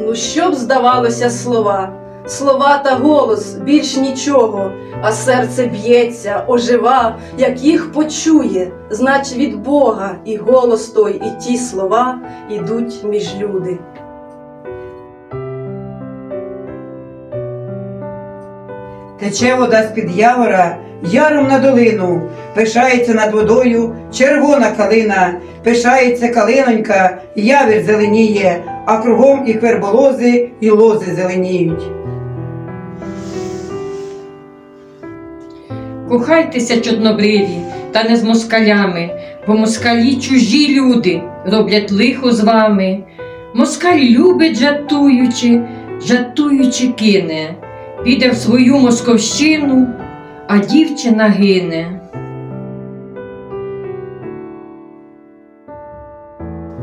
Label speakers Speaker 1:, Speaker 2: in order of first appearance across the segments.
Speaker 1: Ну, що б здавалося слова, слова та голос більш нічого, а серце б'ється, ожива, як їх почує, знач від Бога, і голос той, і ті слова ідуть між люди.
Speaker 2: Тече вода з-під явора, яром на долину, пишається над водою червона калина, пишається калинонька, явір зеленіє, а кругом і кверболози, і лози зеленіють.
Speaker 3: Кохайтеся, чорнобриві, та не з москалями, бо москалі чужі люди роблять лихо з вами. Москаль любить жатуючи, жатуючи кине, піде в свою московщину, а дівчина гине.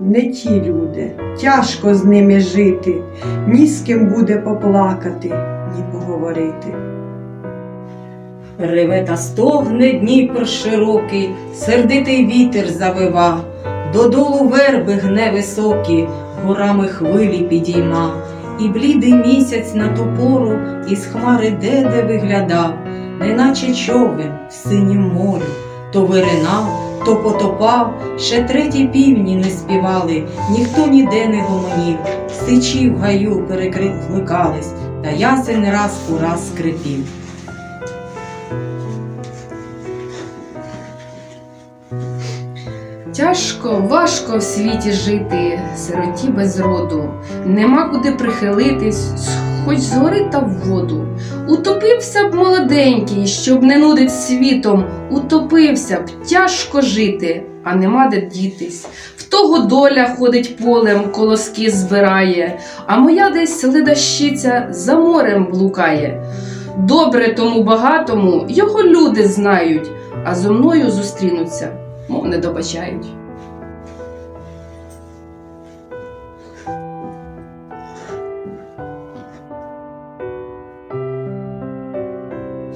Speaker 4: не ті люди, тяжко з ними жити, ні з ким буде поплакати, ні поговорити.
Speaker 5: Реве та стогне Дніпр широкий, сердитий вітер завива, додолу верби гне високі, горами хвилі підійма, і блідий місяць на ту пору із хмари де-де виглядав, неначе човен в синім морі, то виринав, то потопав, ще треті півні не співали, ніхто ніде не гомонів, сичі в гаю перекликались, та ясен раз у раз скрипів.
Speaker 6: Тяжко, важко в світі жити, сироті без роду, нема куди прихилитись, хоч згори та в воду. Утопився б молоденький, щоб не нудить світом, утопився б, тяжко жити, а нема де дітись. В того доля ходить полем, колоски збирає, а моя десь ледащиця за морем блукає. Добре тому багатому його люди знають, а зо мною зустрінуться, мов не добачають.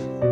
Speaker 6: Thank you.